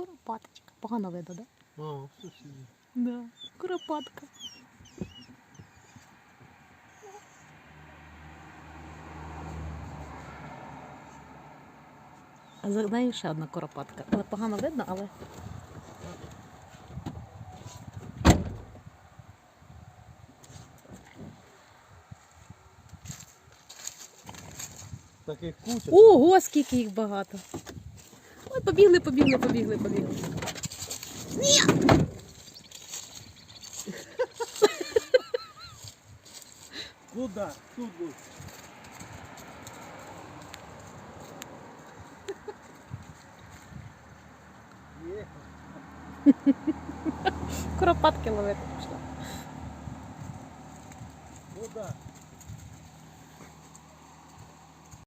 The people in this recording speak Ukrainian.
Куропаточка. Погано видно, так? А, сусіди. Да? Да. Куропатка. А за нею ще одна куропатка. Але погано видно, але. Таких куча. Ого, скільки їх багато. Ой, побігли, побігли, побігли, побігли. Ні! Куда? Тут лучше. Куропатки ловити пішла. Куда?